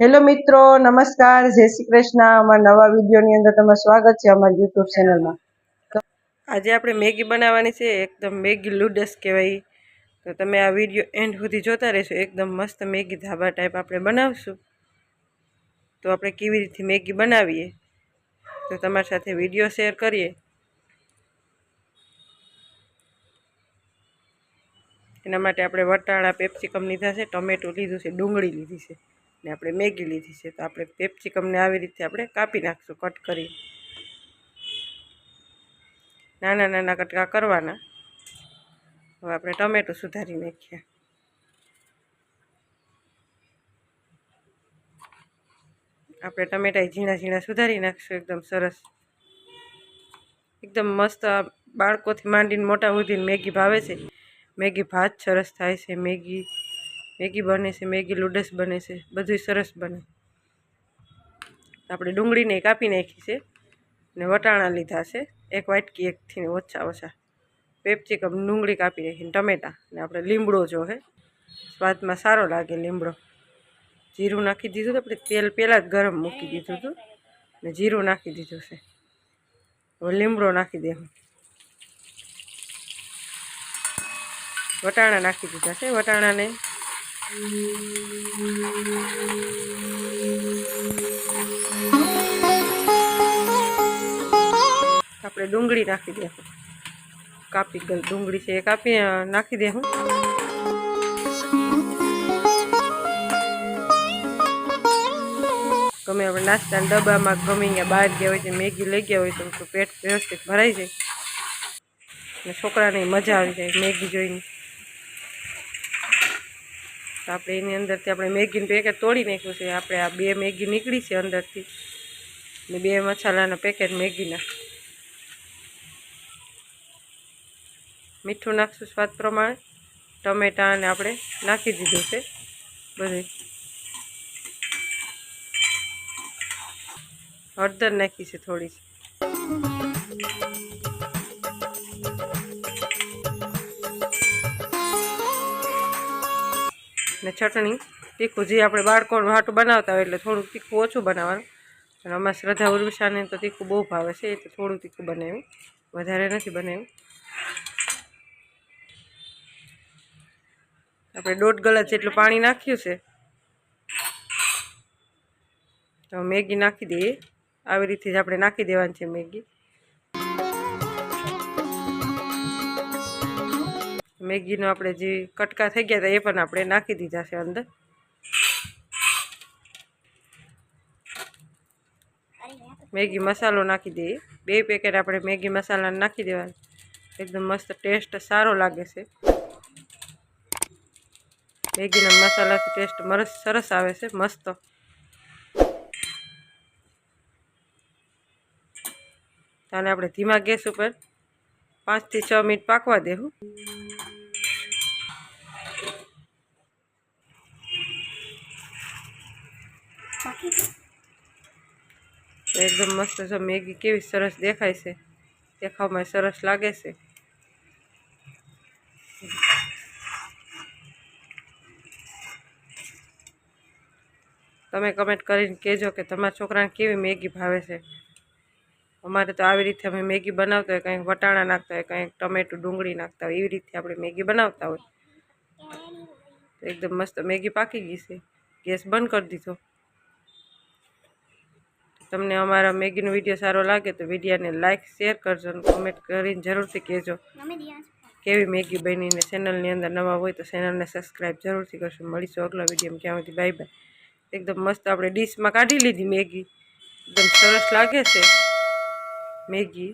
Hello મિત્રો, નમસ્કાર, જય શ્રી કૃષ્ણ. અમારા નવા વિડીયોની અંદર તમારું સ્વાગત છે અમારી યુટ્યુબ ચેનલમાં આજે આપણે મેગી બનાવવાની છે, એકદમ મેગી લૂડસ કહેવાય. તો તમે આ વીડિયો એન્ડ સુધી જોતા રહેશો, એકદમ મસ્ત મેગી ધાબા ટાઈપ આપણે બનાવશું. તો આપણે કેવી રીતે મેગી બનાવીએ? તો તમારી સાથે વીડિયો શેર કરીએ. એના માટે આપણે વટાણા, પેપ્સિકમ લીધા છે, ટમેટું લીધું છે, ડુંગળી લીધી છે. ને આપણે મેગી લીધી છે. તો આપણે કેપ્સિકમને આવી રીતે આપણે કાપી નાખશું, કટ કરી. નાના નાના કટકા કરવાના. હવે આપણે ટમેટું સુધારી નાખીએ. આપણે ટમેટા ઝીણા ઝીણા સુધારી નાખશું, એકદમ સરસ. એકદમ મસ્ત બાળકોથી માંડીને મોટા સુધીને મેગી ભાવે છે. મેગી ભાત સરસ થાય છે, મેગી મેગી બને છે, મેગી લૂડસ બને છે બધું સરસ બને. આપણે ડુંગળીને કાપી નાખી છે ને વટાણા લીધા છે, એક વાટકી એકથી ને ઓછા ઓછા. પેપ્સિકમ ડુંગળી કાપી નાખીને ટમેટાં ને આપણે લીમડો જો હે, સ્વાદમાં સારો લાગે લીમડો. જીરું નાખી દીધું તો આપણે તેલ પહેલાં જ ગરમ મૂકી દીધું હતું ને જીરું નાખી દીધું છે. હવે લીમડો નાખી દેવું વટાણા નાખી દીધા છે, વટાણાને આપણે ડુંગળી નાખી દેશું કાપી ગઈ ડુંગળી છે એ કાપી નાખી દેશું ગમે આપણે નાસ્તાના ડબ્બામાં ગમે ત્યાં બહાર ગયા હોય છે મેગી લઈ ગયા હોય તો પેટ વ્યવસ્થિત ભરાઈ જાય. અને છોકરાને મજા આવી જાય મેગી જોઈને. તો આપણે એની અંદરથી આપણે મેગીનું પેકેટ તોડી નાખ્યું છે. આપણે આ બે મેગી નીકળી છે અંદરથી. ને બે મસાલાના પેકેટ મેગીના. મીઠું નાખશું સ્વાદ પ્રમાણે. ટમેટાં અને આપણે નાખી દીધું છે. બધું. હળદર નાખી છે થોડી ને ચટણી તીખું, જે આપણે બાળકોનું હાટું બનાવતા હોય એટલે થોડુંક તીખું ઓછું બનાવવાનું. અને અમારા શ્રદ્ધા ઉર્વિશાને તો તીખું બહુ ભાવે છે, એ તો થોડું તીખું બનાવ્યું. વધારે નથી બનાવ્યું. આપણે દોઢ ગલાસ જેટલું પાણી નાખ્યું છે. તો મેગી નાખી દઈએ. આવી રીતે જ આપણે નાખી દેવાની છે મેગી. મેગીનો આપણે જે કટકા થઈ ગયા હતા એ પણ આપણે નાખી દીધા છે અંદર. મેગી મસાલો નાખી દઈએ. બે પેકેટ આપણે મેગી મસાલા નાખી દેવાના. એકદમ મસ્ત ટેસ્ટ સારો લાગે છે. મેગીના મસાલાથી ટેસ્ટ મરસ, સરસ આવે છે, મસ્ત. આને આપણે ધીમા ગેસ ઉપર પાંચથી છ મિનિટ પાકવા દેવું. એકદમ મસ્ત છે. મેગી કેવી સરસ દેખાય છે. દેખાવમાં સરસ લાગે છે. તમે કમેન્ટ કરીને કહેજો કે તમારા છોકરાને કેવી મેગી ભાવે છે. અમારે તો આવી રીતે અમે મેગી બનાવતા હોય, કંઈક વટાણા નાખતા હોય, કંઈક ટમેટું ડુંગળી નાખતા હોય, એવી રીતે આપણે મેગી બનાવતા હોય. એકદમ મસ્ત મેગી પાકી ગઈ છે. ગેસ બંધ કરી દીધો. તમને અમારા મેગીનો વીડિયો સારો લાગે તો વિડીયાને લાઇક શેર કરજો અને કોમેન્ટ કરીને જરૂરથી કહેજો. કેવી મેગી બનીને ચેનલની અંદર નવા હોય તો ચેનલને સબસ્ક્રાઈબ જરૂરથી કરશો મળીશું અગલા વિડીયોમાં ક્યાં સુધી બાય બાય એકદમ મસ્ત આપણે ડીશમાં કાઢી લીધી મેગી. એકદમ સરસ લાગે છે. મેગી.